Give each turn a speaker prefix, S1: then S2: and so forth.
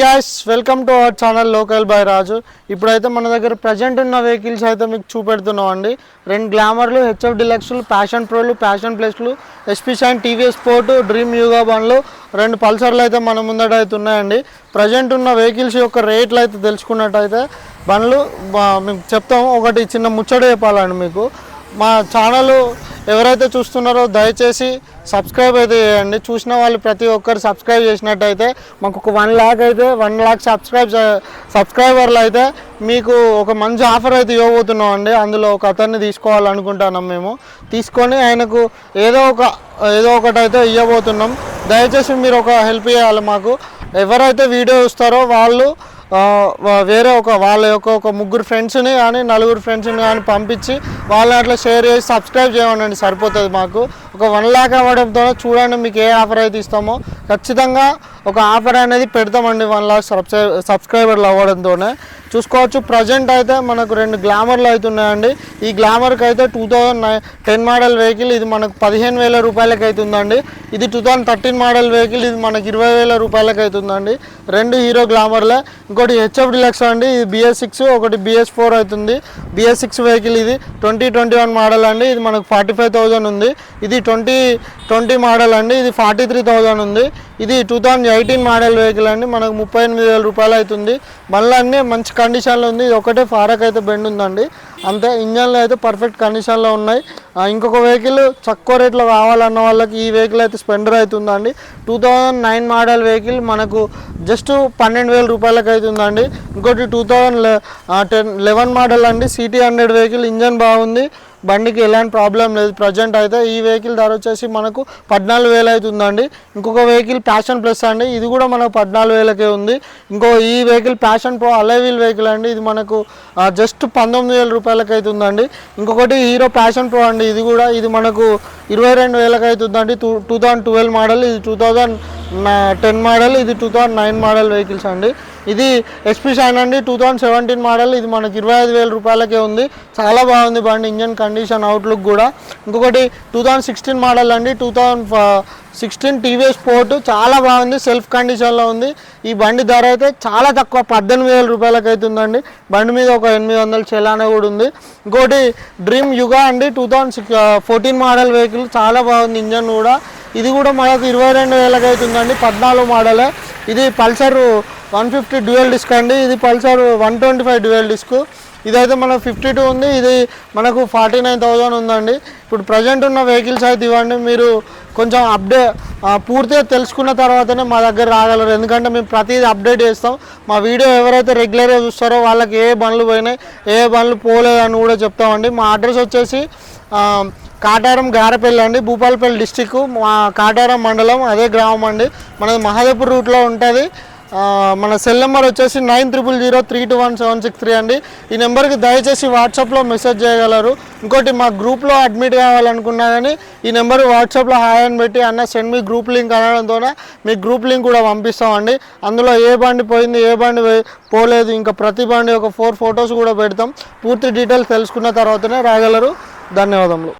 S1: Guys welcome to our channel local by Raju ఇప్పుడైతే మన దగ్గర ప్రజెంట్ ఉన్న వెహికల్స్ అయితే మీకు చూపెడుతున్నాం అండి రెండు గ్లామర్లు హెచ్ఎఫ్ డిలక్స్లు ప్యాషన్ ప్రోలు passion ప్లస్లు SP Shine TVS Sport Dream Yuga బండ్లు రెండు పల్సర్లు అయితే మన ముందట అయితే ఉన్నాయండి. ప్రజెంట్ ఉన్న వెహికల్స్ యొక్క రేట్లు అయితే తెలుసుకున్నట్టయితే బండ్లు మేము మీకు చెప్తాము. ఒకటి చిన్న ముచ్చట చెప్పాలండి మీకు. మా ఛానల్ ఎవరైతే చూస్తున్నారో దయచేసి సబ్స్క్రైబ్ అయితే చేయండి. చూసిన వాళ్ళు ప్రతి ఒక్కరు సబ్స్క్రైబ్ చేసినట్టయితే మాకు ఒక వన్ ల్యాక్ అయితే వన్ ల్యాక్ సబ్స్క్రైబ్ సబ్స్క్రైబర్లు అయితే మీకు ఒక మంచి ఆఫర్ అయితే ఇవ్వబోతున్నాం అండి. అందులో ఒక అతన్ని తీసుకోవాలనుకుంటున్నాం మేము. తీసుకొని ఆయనకు ఏదో ఒక ఏదో ఒకటి అయితే ఇవ్వబోతున్నాం. దయచేసి మీరు ఒక హెల్ప్ చేయాలి మాకు. ఎవరైతే వీడియో చూస్తారో వాళ్ళు వేరే ఒక వాళ్ళ యొక్క ఒక ముగ్గురు ఫ్రెండ్స్ని కానీ నలుగురు ఫ్రెండ్స్ని కానీ పంపించి వాళ్ళని అట్లా షేర్ చేసి సబ్స్క్రైబ్ చేయమనండి. సరిపోతుంది మాకు. ఒక వన్ ల్యాక్ అవ్వడంతో చూడండి మీకు ఏ ఆఫర్ అయితే ఇస్తామో. ఖచ్చితంగా ఒక ఆఫర్ అనేది పెడతామండి వన్ లాక్ సబ్స్క్రై సబ్స్క్రైబర్లు అవ్వడంతోనే. చూసుకోవచ్చు. ప్రజెంట్ అయితే మనకు రెండు గ్లామర్లు అయితే ఉన్నాయండి ఈ గ్లామర్కి అయితే two thousand nine ten model vehicle ఇది మనకు పదిహేను వేల రూపాయలకి అవుతుందండి ఇది two thousand thirteen model vehicle ఇది మనకి ఇరవై వేల రూపాయలకి అవుతుందండి రెండు హీరో గ్లామర్లే. ఇంకోటి హెచ్ఎఫ్ డిలక్స్ అండి. ఇది బిఎస్ సిక్స్ ఒకటి బిఎస్ ఫోర్ అవుతుంది బిఎస్ సిక్స్ వెహికల్ ఇది. ట్వంటీ ట్వంటీ వన్ మోడల్ అండి. ఇది మనకు ఫార్టీ ఫైవ్ థౌజండ్ ఉంది. ఇది ట్వంటీ ట్వంటీ మోడల్ అండి. ఇది ఫార్టీ త్రీ థౌజండ్ ఉంది. ఇది two thousand eighteen model vehicle అండి. మనకు ముప్పై ఎనిమిది వేల రూపాయలు అవుతుంది. మళ్ళీ అన్నీ మంచి కండిషన్లో ఉంది. ఇది ఒకటే ఫారక్ అయితే బెండ్ ఉందండి. అంతే ఇంజన్లు అయితే పర్ఫెక్ట్ కండిషన్లో ఉన్నాయి. ఇంకొక వెహికల్ తక్కువ రేట్లో కావాలన్న వాళ్ళకి ఈ వెహికల్ అయితే స్పెండర్ అవుతుందండి. Two thousand nine model vehicle మనకు జస్ట్ పన్నెండు వేల రూపాయలకు అవుతుందండి. ఇంకోటి two thousand ten eleven model అండి. సిటీ హండ్రెడ్ వెహికల్ ఇంజన్ బాగుంది. బండికి ఎలాంటి ప్రాబ్లం లేదు. ప్రజెంట్ అయితే ఈ వెహికల్ ధర వచ్చేసి మనకు పద్నాలుగు వేలు అవుతుందండి. ఇంకొక వెహికల్ ప్యాషన్ ప్లస్ అండి. ఇది కూడా మనకు పద్నాలుగు వేలకే ఉంది. ఇంకో ఈ vehicle Passion Pro alloy wheel vehicle అండి. ఇది మనకు జస్ట్ పంతొమ్మిది వేల రూపాయలకి అవుతుందండి. ఇంకొకటి హీరో ప్యాషన్ ప్రో అండి. ఇది కూడా ఇది మనకు ఇరవై రెండు వేలకు అవుతుందండి. Two two thousand twelve model ఇది టూ థౌజండ్ టెన్ మోడల్ ఇది two thousand nine model vehicles అండి. ఇది ఎస్పీ షైన్ అండి. టూ థౌజండ్ సెవెంటీన్ మోడల్ ఇది మనకి ఇరవై ఐదు వేల రూపాయలకే ఉంది. చాలా బాగుంది బండి ఇంజన్ కండిషన్ అవుట్లుక్ కూడా. ఇంకొకటి టూ థౌజండ్ సిక్స్టీన్ మోడల్ అండి. Two thousand sixteen TVS Sport చాలా బాగుంది. సెల్ఫ్ కండిషన్లో ఉంది. ఈ బండి ధర అయితే చాలా తక్కువ. పద్దెనిమిది వేల రూపాయలకి అవుతుందండి బండి మీద ఒక ఎనిమిది వందల చెలానే కూడా ఉంది. ఇంకోటి డ్రీమ్ యుగా అండి. Two thousand six fourteen model vehicle చాలా బాగుంది ఇంజన్ కూడా. ఇది కూడా మనకు ఇరవై రెండు వేలకి అవుతుందండి పద్నాలుగు మోడలే ఇది Pulsar one fifty dual disc అండి. ఇది Pulsar one twenty five dual disc. ఇదైతే మనకు ఫిఫ్టీ టూ ఉంది. ఇది మనకు ఫార్టీ నైన్ థౌజండ్ ఉందండి. ఇప్పుడు ప్రజెంట్ ఉన్న వెహికల్స్ అయితే ఇవ్వండి. మీరు కొంచెం అప్డే పూర్తిగా తెలుసుకున్న తర్వాతనే మా దగ్గర రాగలరు. ఎందుకంటే మేము ప్రతిదీ అప్డేట్ చేస్తాం. మా వీడియో ఎవరైతే రెగ్యులర్గా చూస్తారో వాళ్ళకి ఏ బండ్లు పోయినాయి ఏ బండ్లు పోలేదని కూడా చెప్తామండి. మా అడ్రస్ వచ్చేసి కాటారం గారపల్లి అండి. భూపాలపల్లి డిస్టిక్ మా కాటారం మండలం అదే గ్రామం అండి. మనది మహాదేపూర్ రూట్లో ఉంటుంది. మన సెల్ నెంబర్ వచ్చేసి nine triple zero three two one seven six three అండి. ఈ నెంబర్కి దయచేసి వాట్సాప్లో మెసేజ్ చేయగలరు. ఇంకోటి మా గ్రూప్లో అడ్మిట్ కావాలనుకున్నా కానీ ఈ నెంబర్ వాట్సాప్లో హాయ్ అని పెట్టి అన్న సెండ్ మీ గ్రూప్ లింక్ అనడంతో మీ గ్రూప్ లింక్ కూడా పంపిస్తామండి. అందులో ఏ బండి పోయింది ఏ బండి పోయి- పోలేదు ఇంకా ప్రతి బండి ఒక ఫోర్ ఫొటోస్ కూడా పెడతాం. పూర్తి డీటెయిల్స్ తెలుసుకున్న తర్వాతనే రాగలరు. ధన్యవాదములు.